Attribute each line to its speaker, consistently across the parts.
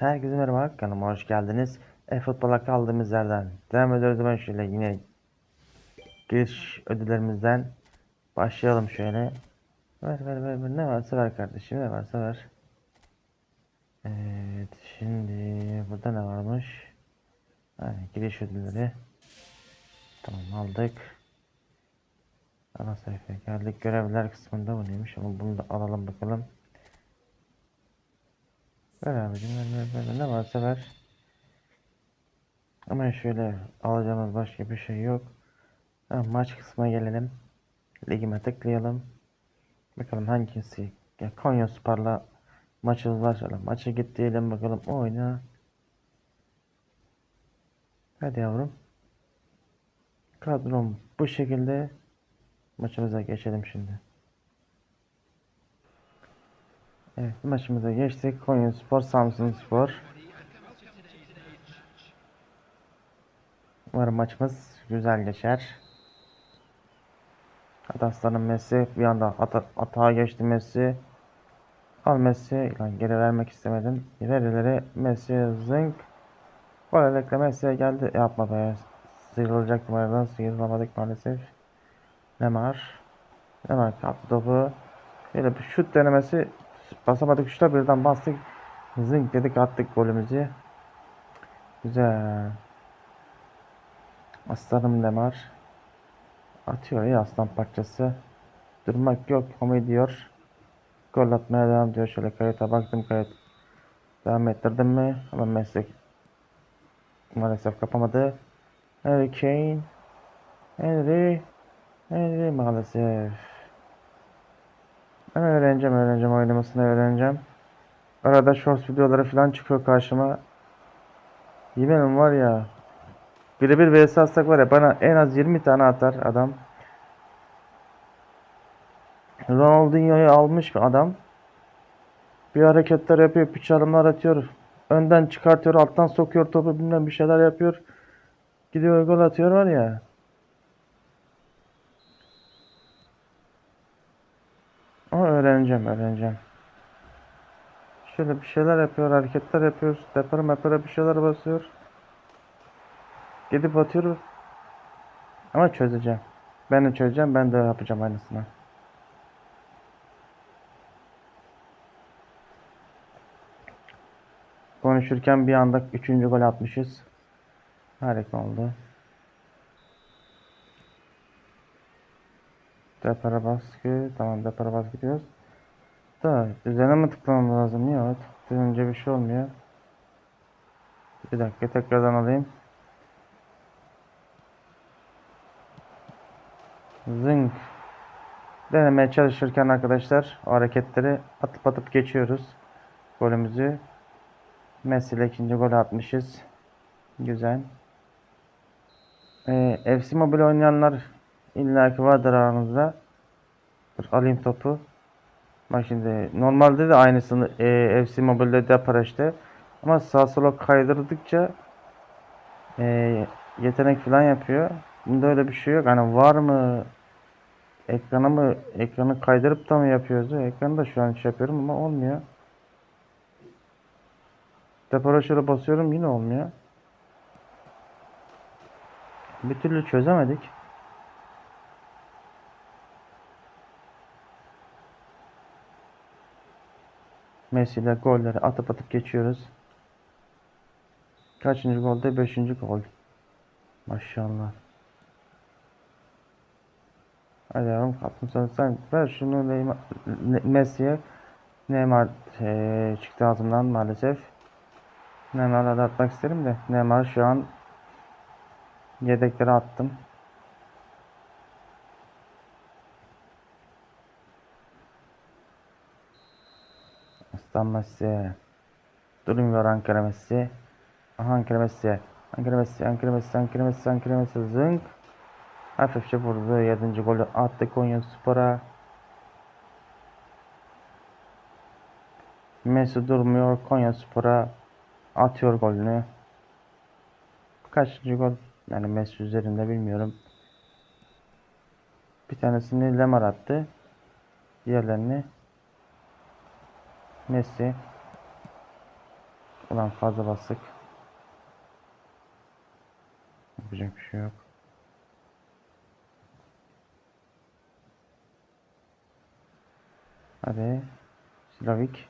Speaker 1: Herkese merhaba kanalıma hoş geldiniz. E-futbola kaldığımız yerden devam ediyoruz. Ben şöyle yine giriş ödüllerimizden başlayalım şöyle. Ver ver ver, ver. ne varsa ver kardeşim ne varsa ver. Evet şimdi burada ne varmış? Ha, giriş ödülleri. Tamam aldık. Ana sayfaya geldik. Görevler kısmında bu neymiş ama bunu da alalım bakalım. Ver abicim ver ver ver ne varsa ver. Ama şöyle alacağımız başka bir şey yok. Ha, maç kısmına gelelim. Ligime tıklayalım. Bakalım hangisi. Ya Konya Spor'la maçımız var şöyle. Maça git diyelim bakalım oyna. Hadi yavrum. Kadrom bu şekilde maçımıza geçelim şimdi. Evet maçımıza geçtik. Konya Spor, Samsun Spor. Umarım maçımız güzel geçer. Hadi Messi bir anda ata atağa geçti Messi. Al Messi. Lan geri vermek istemedim. Verileri Messi zınk. Böylelikle Messi'ye geldi. Yapma be. Sıyrılacak numaradan sıyrılamadık maalesef. Neymar. Neymar kaptı topu. Böyle bir şut denemesi basamadık şuta birden bastık. Zınk dedik attık golümüzü. Güzel. Aslanım Neymar. Atıyor ya aslan parçası. Durmak yok. Homi diyor. Gol atmaya devam ediyor. Şöyle kayıta baktım kayıt. Devam ettirdim mi? Ama meslek maalesef kapamadı. Harry Kane. Henry. Henry maalesef. Ben öğreneceğim öğreneceğim oynamasını öğreneceğim. Arada shorts videoları falan çıkıyor karşıma. Yemenim var ya. Birebir vs atsak var ya bana en az 20 tane atar adam. Ronaldinho'yu almış bir adam. Bir hareketler yapıyor, bir çalımlar atıyor. Önden çıkartıyor, alttan sokuyor topu bilmem bir şeyler yapıyor. Gidiyor gol atıyor var ya. Ama öğreneceğim, öğreneceğim. Şöyle bir şeyler yapıyor, hareketler yapıyor. Depara mepara bir şeyler basıyor. Gidip atıyor. Ama çözeceğim. Ben de çözeceğim, ben de yapacağım aynısını. Konuşurken bir anda 3. gol atmışız. Harika oldu. Depara baskı. Tamam depara baskı gidiyoruz. Da üzerine mi tıklamam lazım? Yok. Tıklayınca bir şey olmuyor. Bir dakika tekrardan alayım. Zınk. Denemeye çalışırken arkadaşlar o hareketleri atıp atıp geçiyoruz. Golümüzü. Messi ile ikinci gol atmışız. Güzel. Ee, FC Mobile oynayanlar illaki vardır aranızda. Dur, alayım topu. Bak şimdi normalde de aynısını e, FC Mobile'de de yapar işte. Ama sağ sola kaydırdıkça e, yetenek falan yapıyor. Bunda öyle bir şey yok. Hani var mı ekrana mı ekranı kaydırıp da mı yapıyoruz? Ekranı da şu an şey yapıyorum ama olmuyor. Depara şöyle basıyorum yine olmuyor. Bir türlü çözemedik. Messi ile golleri atıp atıp geçiyoruz. Kaçıncı golde? Beşinci gol. Maşallah. Hadi yavrum kaptım sen, ver şunu Neymar, Ne- Messi'ye. Neymar eee, çıktı ağzımdan maalesef. Neymar'a da atmak isterim de Neymar şu an yedeklere attım. Aslan Messi. Durmuyor Ankara Messi. Aha Ankara Messi. Ankara Messi, Ankara Messi, Ankara Messi, Ankara Messi zınk. Hafifçe vurdu. Yedinci golü attı Konya Spor'a. Messi durmuyor. Konya Spor'a atıyor golünü. Kaçıncı gol? Yani Messi üzerinde bilmiyorum. Bir tanesini Lemar attı. Diğerlerini Messi. Ulan fazla bastık. Yapacak bir şey yok. Hadi. Slavik.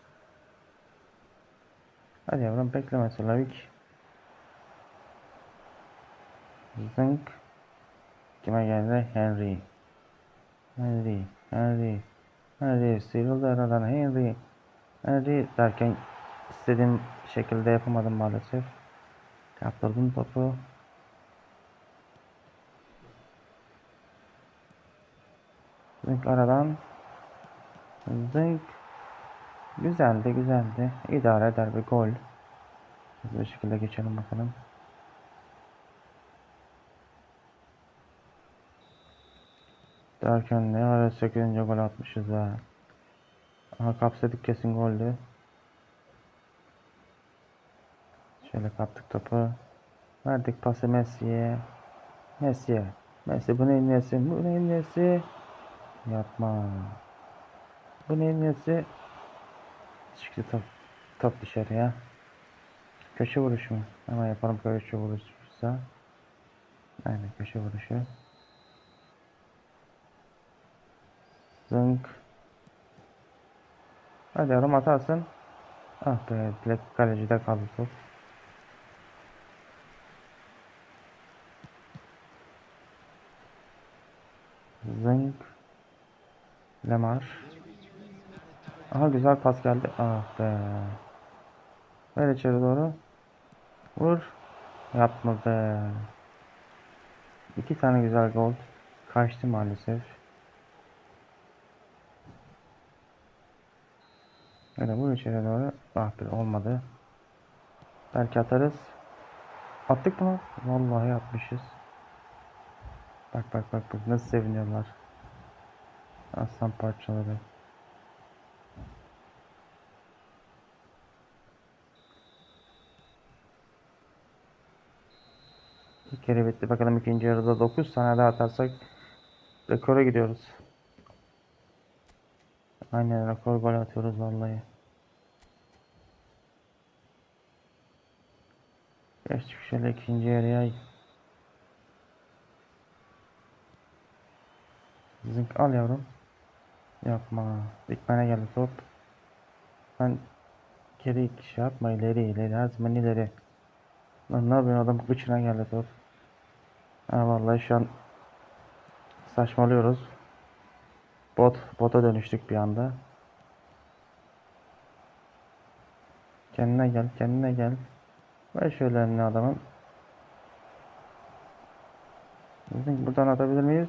Speaker 1: Hadi yavrum bekleme Slavik. Zınk. Kime geldi? Henry. Henry. Henry. Henry. Sıyrıldı aradan Henry. Henry derken istediğim şekilde yapamadım maalesef. Kaptırdım topu. Zınk aradan. Zınk. Güzeldi güzeldi. İdare eder bir gol. Hızlı bir şekilde geçelim bakalım. Derken ne ara 8. gol atmışız ha. Aha kapsadık kesin goldü. Şöyle kaptık topu. Verdik pası Messi'ye. Messi'ye. Messi bu neyin nesi? Bu neyin nesi? Yapma. Bu neyin nesi? Çıktı top. Top dışarıya. Köşe vuruşu mu? Hemen yapalım köşe vuruşuysa. Aynen köşe vuruşu. Zınk. Hadi yarım atarsın. Ah be direkt kalecide kaldı top. Zınk. Lemar. Aha güzel pas geldi. Ah be. Ver içeri doğru. Vur. Yapma be. İki tane güzel gol. Kaçtı maalesef. Öyle vur içeri doğru. Ah be olmadı. Belki atarız. Attık mı? Vallahi atmışız. Bak bak bak bak nasıl seviniyorlar. Aslan parçaları. Bir kere bitti. Bakalım ikinci yarıda 9 tane daha atarsak rekora gidiyoruz. Aynen rekor gol atıyoruz vallahi. Geçtik şöyle ikinci yarıya. Zınk al yavrum. Yapma. Dikmene geldi top. Ben geri şey yapma ileri ileri zaman ileri. Lan ne yapıyorsun adam kıçına geldi top. Ha vallahi şu an saçmalıyoruz. Bot, bota dönüştük bir anda. Kendine gel, kendine gel. Ver şöyle önüne adamın. Bizim buradan atabilir miyiz?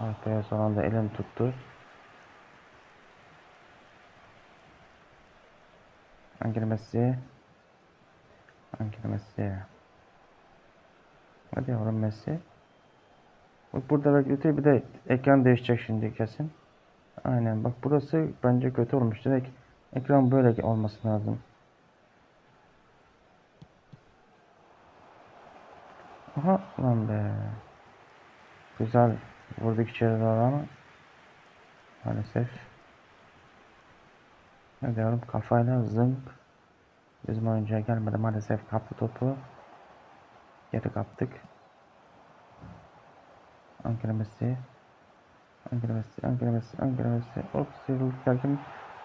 Speaker 1: Arkaya son anda elini tuttu. Angel Messi. Angel Messi. Hadi yavrum Messi. Bak burada bekletiyor bir de ekran değişecek şimdi kesin. Aynen bak burası bence kötü olmuş. Direkt ekran böyle olması lazım. Aha lan be. Güzel vurduk içeri doğru ama maalesef. Ne diyorum kafayla zınk. Bizim oyuncuya gelmedi maalesef kaptı topu. Geri kaptık. Ankara Messi. Ankara Messi, Ankara Messi, Ankara Messi. Hop sıyrıldık derken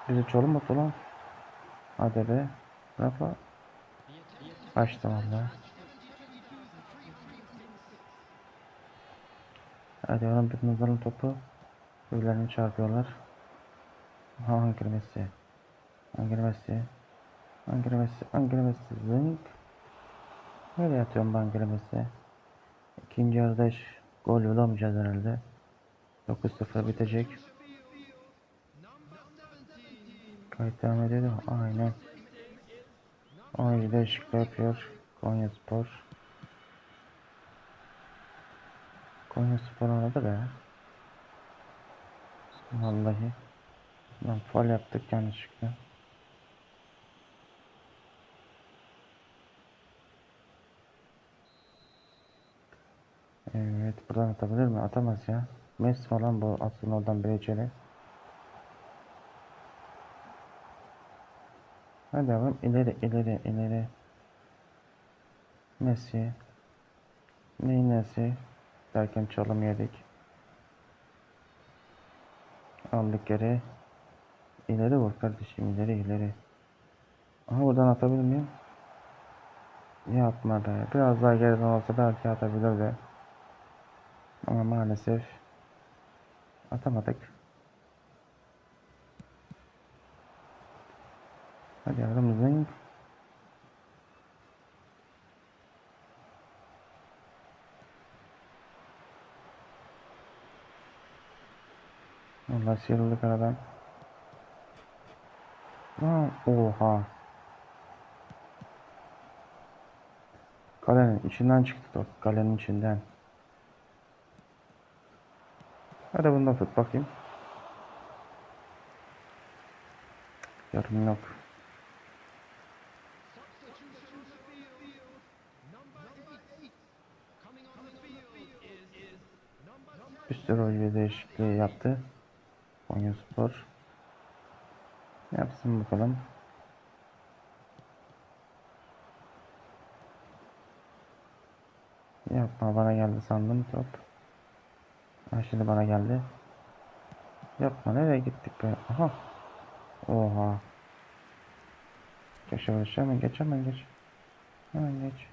Speaker 1: bizi çoğulu mu lan? Hadi be. Rafa. Açtı valla. Hadi oğlum bir nazarın topu. Birbirlerini çarpıyorlar. Aha Ankara Messi. Ankara Messi. Ankara Messi, Ankara Messi. Zınk. Böyle yatıyorum ben Ankara Messi. İkinci yarıda hiç gol bulamayacağız herhalde. 9-0 bitecek. Kayıt devam ediyor. Aynen. Oyuncu değişiklik yapıyor. Konya Spor. Konya Spor oynadı be. Vallahi. Lan faul yaptık yanlışlıkla. Evet buradan atabilir mi? Atamaz ya. Messi falan bu aslında oradan içeri. Hadi yavrum ileri ileri ileri. Messi. Neyin nesi? Derken çalım yedik. Aldık geri. İleri vur kardeşim ileri ileri. Aha buradan atabilir miyim? Yapma. Biraz daha geriden olsa belki atabilirdi. Ama maalesef atamadık. Hadi aramızın Allah sıyrıldık aradan. Lan, Oha. Kalenin içinden çıktı top. Kalenin içinden. Hadi bunu da tut bakayım. Yarım yok. Bir sürü oyuncu değişikliği yaptı. Konya Spor. Yapsın bakalım. Yapma bana geldi sandım top. Ha şimdi bana geldi. Yapma nereye gittik be? Aha. Oha. Köşe vuruşu hemen geç hemen geç. Hemen geç.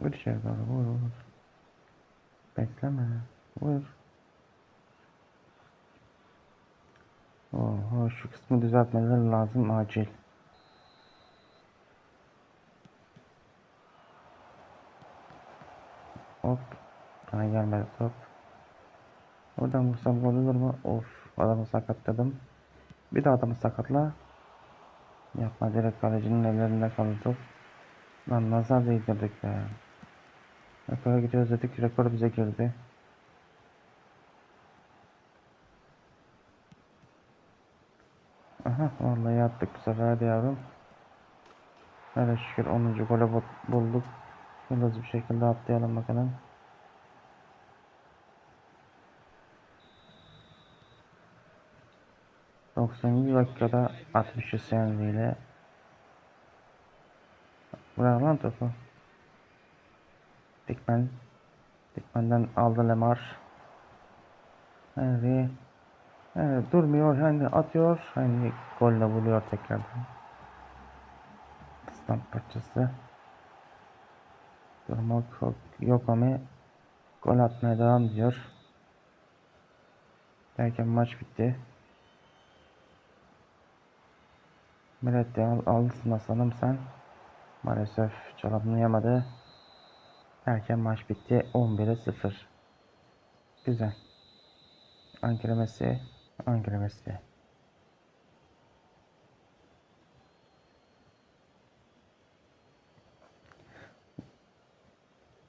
Speaker 1: Vur içeri doğru vur vur. Bekleme. Vur. Oha şu kısmı düzeltmeleri lazım acil. Hop. Bana gelmedi top. Oradan vursam gol olur mu? Of. Adamı sakatladım. Bir de adamı sakatla. Yapma direkt kalecinin ellerinde kaldı top. Lan nazar değdirdik be. Rekora gidiyoruz dedik. Rekor bize girdi. Aha vallahi attık bu sefer hadi yavrum. Hele şükür 10. gole bu- bulduk. Hızlı bir şekilde atlayalım bakalım. ...90. dakikada 60 seneliyle... Bravo lan topu. Dikmen. Dikmen'den aldı Lemar. Evet, durmuyor. Henry atıyor. Henry golle buluyor tekrardan. Stamp parçası. Durmak yok, yok ama gol atmaya devam ediyor. Derken maç bitti. Meret de al, alsın aslanım sen. Maalesef çalımlayamadı. Derken maç bitti. 11'e 0. Güzel. Ankara Messi. Ankara Messi.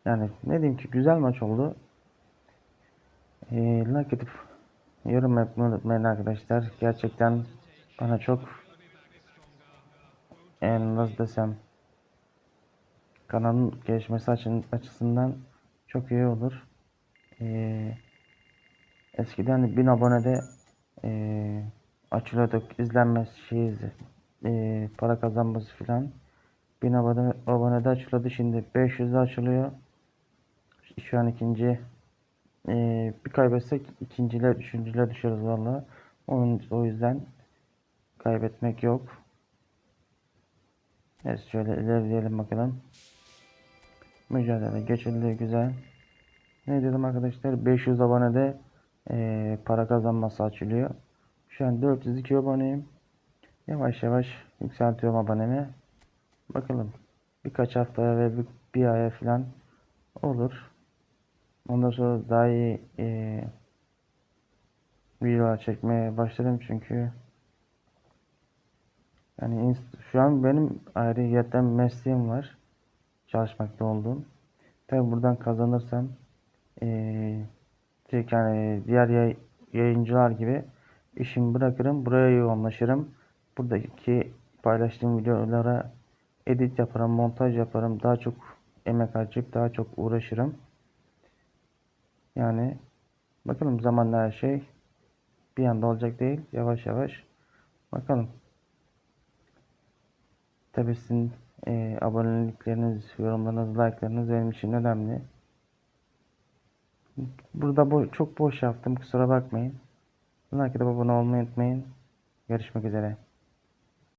Speaker 1: Yani ne diyeyim ki güzel maç oldu. Ee, like edip yorum yapmayı unutmayın arkadaşlar. Gerçekten bana çok en nasıl desem kanalın gelişmesi açısından çok iyi olur. Ee, eskiden 1000 abonede ee, açılıyorduk izlenmesi şey ee, para kazanması filan. 1000 abone, abonede açılıyordu şimdi 500'de açılıyor. Şu an ikinci ee, bir kaybetsek ikinciler üçüncüler düşeriz valla onun o yüzden kaybetmek yok. Evet şöyle ilerleyelim bakalım. Mücadele geçildi güzel. Ne dedim arkadaşlar? 500 abonede ee, para kazanması açılıyor. Şu an 402 aboneyim. Yavaş yavaş yükseltiyorum abonemi. Bakalım birkaç haftaya ve bir, bir aya falan olur. Ondan sonra daha iyi ee, videolar çekmeye başlarım çünkü yani şu an benim ayrıyetten mesleğim var. Çalışmakta olduğum. Tabi buradan kazanırsam eee direkt yani diğer yay- yayıncılar gibi işimi bırakırım. Buraya yoğunlaşırım. Buradaki paylaştığım videolara edit yaparım, montaj yaparım. Daha çok emek harcayıp daha çok uğraşırım. Yani bakalım zamanla her şey bir anda olacak değil. Yavaş yavaş bakalım. Tabii sizin e, abonelikleriniz, yorumlarınız, like'larınız benim için önemli. Burada bo- çok boş yaptım kusura bakmayın. Like atıp abone olmayı unutmayın. Görüşmek üzere.